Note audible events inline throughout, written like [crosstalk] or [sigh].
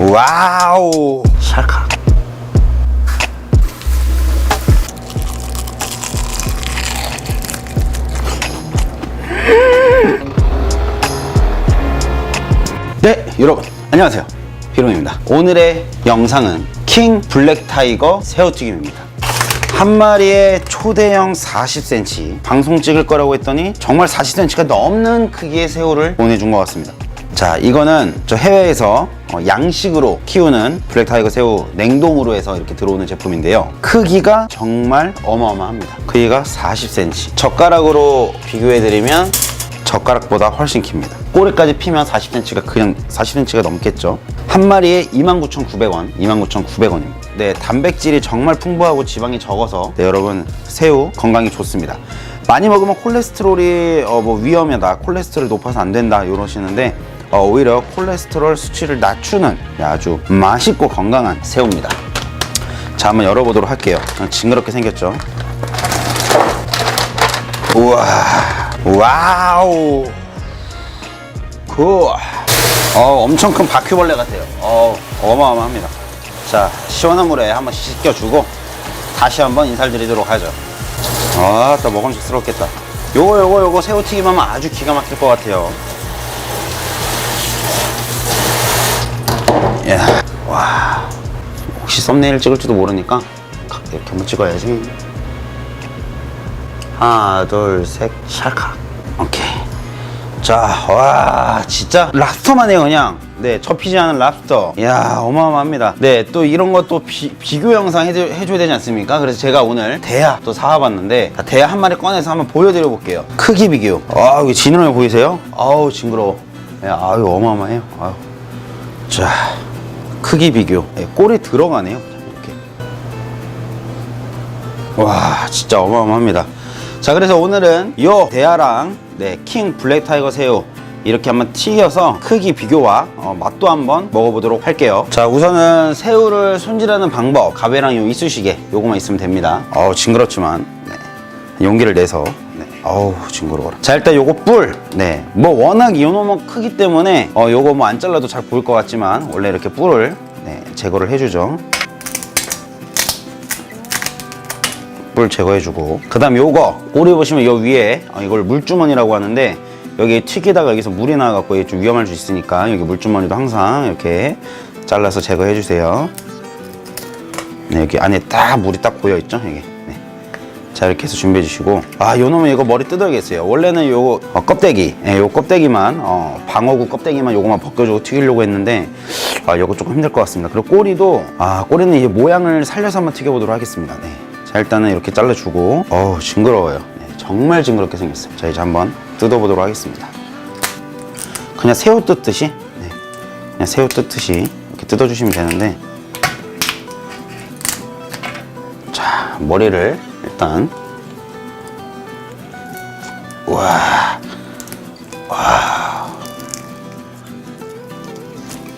와우. 샬카. 네 여러분. 안녕하세요. 비롱입니다. 오늘의 영상은 킹 블랙 타이거 새우튀김입니다. 한 마리에 초대형 40cm 방송 찍을 거라고 했더니 정말 40cm가 넘는 크기의 새우를 보내준 것 같습니다 자 이거는 저 해외에서 어, 양식으로 키우는 블랙 타이거 새우 냉동으로 해서 이렇게 들어오는 제품인데요 크기가 정말 어마어마합니다 크기가 40cm 젓가락으로 비교해드리면 젓가락보다 훨씬 깁니다. 꼬리까지 피면 40cm가 그냥 40cm가 넘겠죠. 한 마리에 29,900원, 29,900원입니다. 네, 단백질이 정말 풍부하고 지방이 적어서 네, 여러분 새우 건강에 좋습니다. 많이 먹으면 콜레스테롤이 어, 뭐 위험하다, 콜레스테롤 높아서 안 된다 이러시는데 어, 오히려 콜레스테롤 수치를 낮추는 네, 아주 맛있고 건강한 새우입니다. 자, 한번 열어보도록 할게요. 어, 징그럽게 생겼죠. 우와. 와우. 굿. 어, 엄청 큰 바퀴벌레 같아요. 어, 어마어마합니다. 자, 시원한 물에 한번 씻겨주고 다시 한번 인사를 드리도록 하죠. 아, 또 먹음직스럽겠다. 요거, 요거, 요거 새우튀김 하면 아주 기가 막힐 것 같아요. 야, 와. 혹시 썸네일 찍을지도 모르니까 이렇게 한번 찍어야지. 하나, 둘, 셋, 샬카. 오케이. 자, 와, 진짜 랍스터만 해요, 그냥. 네, 접히지 않은 랍스터. 이야, 어마어마합니다. 네, 또 이런 것도 비, 비교 영상 해줘, 해줘야 되지 않습니까? 그래서 제가 오늘 대야 또 사와봤는데, 자, 대야 한 마리 꺼내서 한번 보여드려 볼게요. 크기 비교. 아, 이거 지느러미 보이세요? 아우, 징그러워. 야, 아유, 어마어마해요. 아유. 자, 크기 비교. 네, 꼬리 들어가네요. 이렇게. 와 진짜 어마어마합니다 자 그래서 오늘은 요 대하랑 네, 킹 블랙 타이거 새우 이렇게 한번 튀겨서 크기 비교와 어, 맛도 한번 먹어보도록 할게요 자 우선은 새우를 손질하는 방법 가베랑 요 이쑤시개 요거만 있으면 됩니다 어우 징그럽지만 네, 용기를 내서 네. 어우 징그러워라 자 일단 요거 뿔네뭐 워낙 이놈의 크기 때문에 어 요거 뭐 안 잘라도 잘 보일 것 같지만 원래 이렇게 뿔을 네, 제거를 해주죠. 뿔 제거해주고. 그 다음 요거 꼬리 보시면 요 위에 어, 이걸 물주머니라고 하는데 여기 튀기다가 여기서 물이 나와갖고 이게 좀 위험할 수 있으니까 여기 물주머니도 항상 이렇게 잘라서 제거해주세요. 네, 여기 안에 딱 물이 딱 여기 네. 자 이렇게 해서 준비해 주시고. 아 요놈은 이거 머리 뜯어야겠어요. 원래는 요 어, 껍데기. 예, 요 껍데기만 어, 방어구 껍데기만 요거만 벗겨주고 튀기려고 했는데 아 요거 조금 힘들 것 같습니다. 그리고 꼬리도 아 꼬리는 이 모양을 살려서 한번 튀겨보도록 하겠습니다. 네. 자 일단은 이렇게 잘라주고. 어우 징그러워요. 네, 정말 징그럽게 생겼어요. 자 이제 한번 뜯어보도록 하겠습니다. 그냥 새우 뜯듯이? 네, 그냥 새우 뜯듯이 이렇게 뜯어주시면 되는데. 자 머리를 일단. 우와. 와.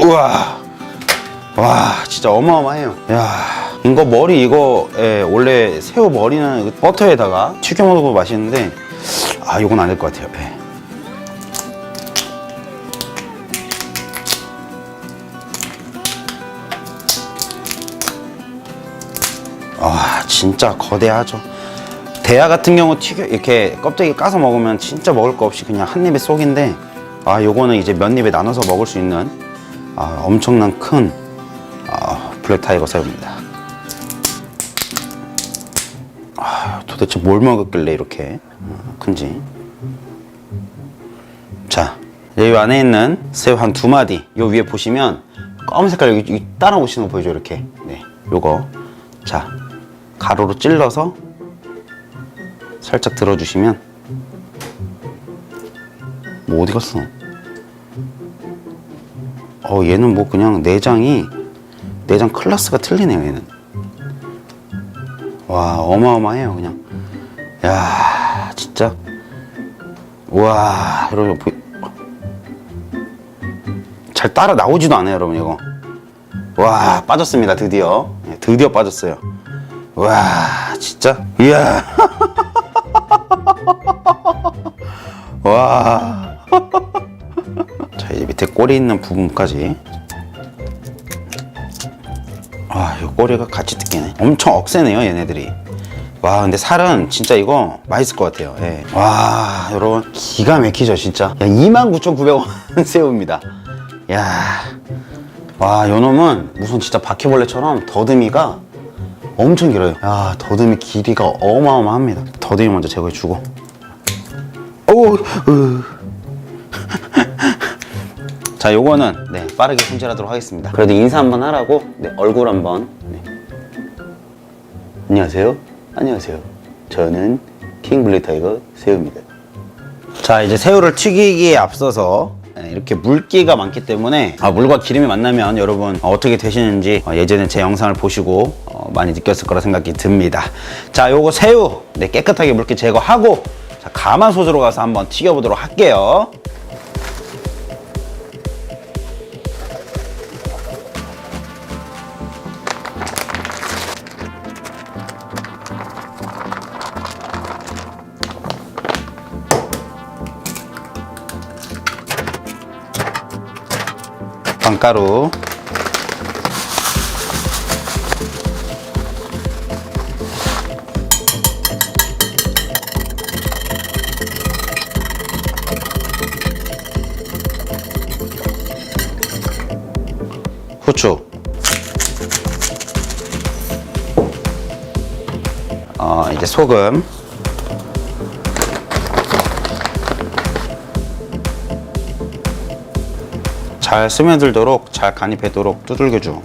우와. 와 진짜 어마어마해요. 야. 이거 머리 이거 예, 원래 새우 머리는 버터에다가 튀겨 먹어도 맛있는데 아 이건 안될것 같아요 예. 진짜 거대하죠. 대야 같은 경우 튀겨 이렇게 껍데기 까서 먹으면 진짜 먹을 거 없이 그냥 한 입에 쏙인데 아 요거는 이제 몇 입에 나눠서 먹을 수 있는 아, 엄청난 큰 아, 블랙 타이거 새우입니다. 아, 도대체 뭘 먹었길래 이렇게 어, 큰지. 자 여기 안에 있는 새우 한 두 마디 요 위에 보시면 검은 색깔 여기 따라 오시는 거 보이죠? 이렇게. 네 요거. 자 가로로 찔러서 살짝 들어주시면 뭐 어디 갔어? 어 얘는 뭐 그냥 내장이 내장 클래스가 틀리네요 얘는. 와 어마어마해요 그냥. 야 진짜. 와 여러분 보... 잘 따라 나오지도 않아요 여러분 이거. 와 빠졌습니다 드디어. 예, 드디어 빠졌어요 와 진짜 이야 [laughs] 와 자, 이제 밑에 꼬리 있는 부분까지 와, 이 꼬리가 같이 뜯기네. 엄청 억세네요, 얘네들이. 와, 근데 살은 진짜 이거 맛있을 것 같아요. 예. 와, 여러분. 기가 막히죠, 진짜. 야, 29,900원 [laughs] 새우입니다. 야. 와, 요 놈은 무슨 진짜 바퀴벌레처럼 더듬이가 엄청 길어요. 야, 더듬이 길이가 어마어마합니다. 더듬이 먼저 제거해 주고. 오, 으. [laughs] 자, 요거는 네, 빠르게 손질하도록 하겠습니다. 그래도 인사 한번 하라고 네, 얼굴 한번. 네. 안녕하세요. 안녕하세요. 저는 킹 블랙 타이거 새우입니다. 자, 이제 새우를 튀기기에 앞서서 네, 이렇게 물기가 많기 때문에 아, 물과 기름이 만나면 여러분 어, 어떻게 되시는지 어, 예전에 제 영상을 보시고 어, 많이 느꼈을 거라 생각이 듭니다. 자, 요거 새우 네, 깨끗하게 물기 제거하고 자, 가마솥으로 가서 한번 튀겨보도록 할게요. 빵가루 어, 이제 소금 잘 스며들도록 잘 간이 배도록 두들겨줘.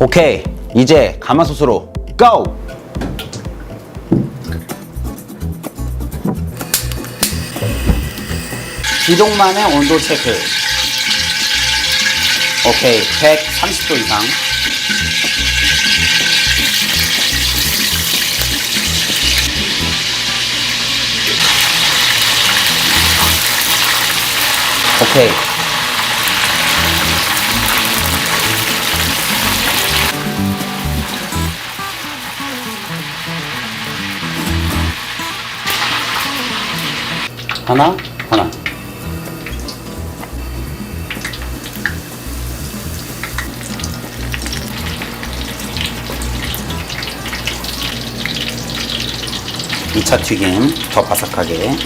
오케이. 이제 가마솥으로 고! 기동만의 온도 체크. 오케이. 130도 이상. 오케이. 하나, 하나. 이차 튀김 더 바삭하게.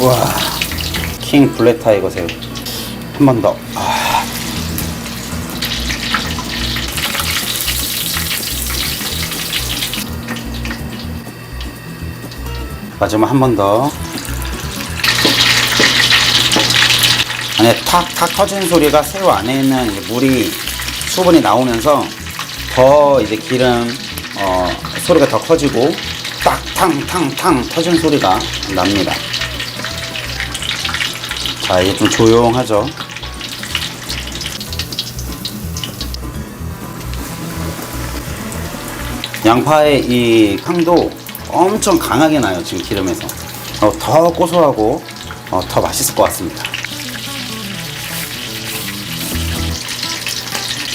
와, 킹 블랙 타이거 새우. 한 번 더. 아. 마지막 한 번 더. 안에 탁 탁 터지는 소리가 새우 안에 있는 물이 수분이 나오면서 더 이제 기름 어, 소리가 더 커지고 딱 탕 탕 탕 터지는 소리가 납니다. 자 이제 좀 조용하죠. 양파의 이 향도 엄청 강하게 나요 지금 기름에서. 어, 더 고소하고 어, 더 맛있을 것 같습니다.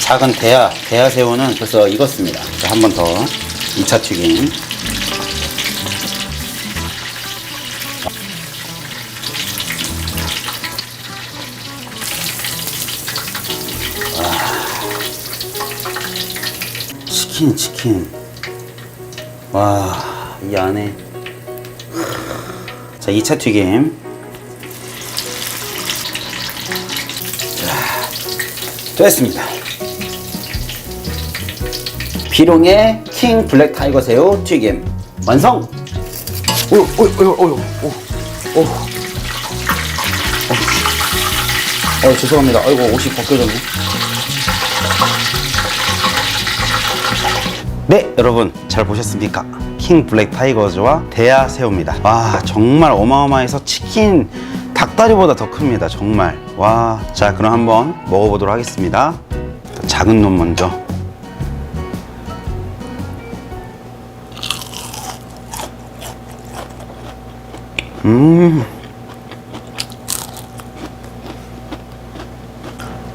작은 대야 대야 새우는 벌써 익었습니다. 한 번 더. 2차 튀김. 와. 치킨 치킨. 와 이 안에. 자 2차 튀김. 자 됐습니다. 비룡의 킹 블랙 타이거 새우 튀김. 완성! 오오오오오오오. 어 죄송합니다. 아이고 옷이 벗겨졌네. 네 여러분 잘 보셨습니까 킹 블랙 타이거즈와 대야 새우입니다. 와 정말 어마어마해서 치킨 닭다리보다 더 큽니다 정말. 와자 그럼 한번 먹어보도록 하겠습니다. 작은 놈 먼저.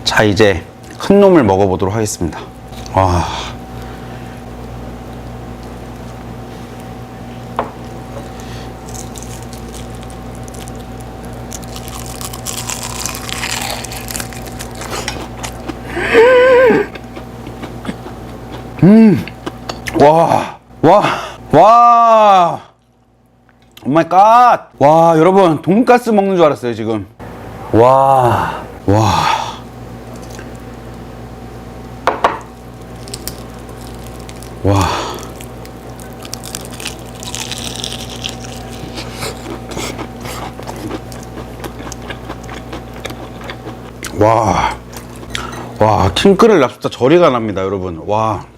자 이제 큰 놈을 먹어보도록 하겠습니다. 와 와, 와, 와. 오 마이 갓. 와, 여러분, 돈가스 먹는 줄 알았어요, 지금. 와, 와. 와. 와. 와, 킹크를 랍스터 저리가 납니다, 여러분. 와. 와.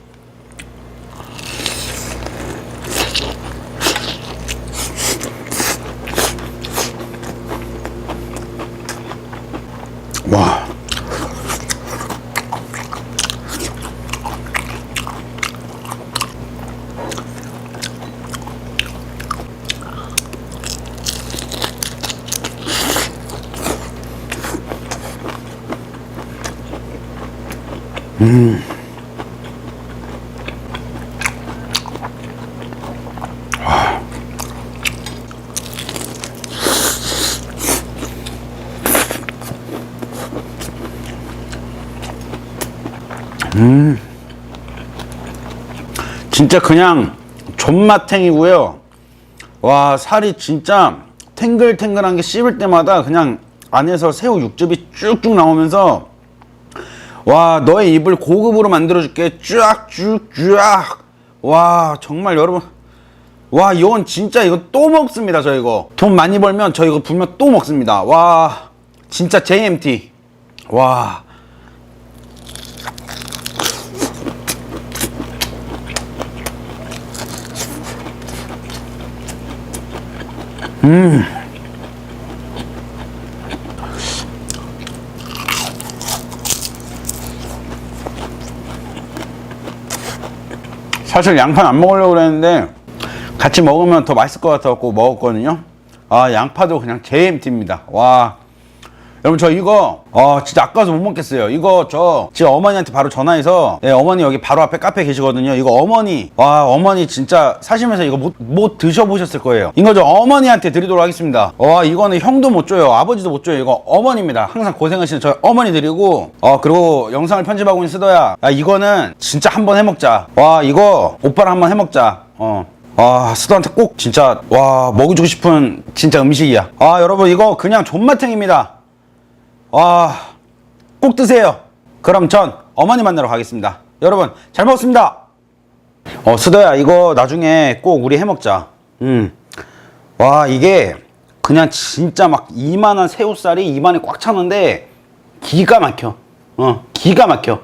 진짜 그냥 존맛탱이고요. 와 살이 진짜 탱글탱글한 게 씹을 때마다 그냥 안에서 새우 육즙이 쭉쭉 나오면서 와 너의 입을 고급으로 만들어줄게. 쫙쭉쫙. 와 정말 여러분. 와 이건 진짜 이거 또 먹습니다 저 이거. 돈 많이 벌면 저 이거 분명 또 먹습니다. 와 진짜 JMT 와 사실 양파는 안 먹으려고 그랬는데 같이 먹으면 더 맛있을 것 같아갖고 먹었거든요. 아 양파도 그냥 JMT입니다. 와 여러분 저 이거 어 진짜 아까워서 못 먹겠어요. 이거 저 지금 어머니한테 바로 전화해서 네, 어머니 여기 바로 앞에 카페 계시거든요. 이거 어머니 와 어머니 진짜 사시면서 이거 못, 못 드셔보셨을 거예요. 이거 저 어머니한테 드리도록 하겠습니다. 와 이거는 형도 못 줘요. 아버지도 못 줘요. 이거 어머니입니다. 항상 고생하시는 저 어머니 드리고 어 그리고 영상을 편집하고 있는 쓰더야 야 이거는 진짜 한번 해먹자. 와 이거 오빠랑 한번 해먹자. 어. 와 스도한테 꼭 진짜 와 먹여주고 싶은 진짜 음식이야 아 여러분 이거 그냥 존맛탱입니다 와꼭 드세요. 그럼 전 어머니 만나러 가겠습니다. 여러분 잘 먹었습니다. 어 스도야 이거 나중에 꼭 우리 해 먹자. 음 와 이게 그냥 진짜 막 이만한 새우살이 입안에 꽉 차는데 기가 막혀. 어 기가 막혀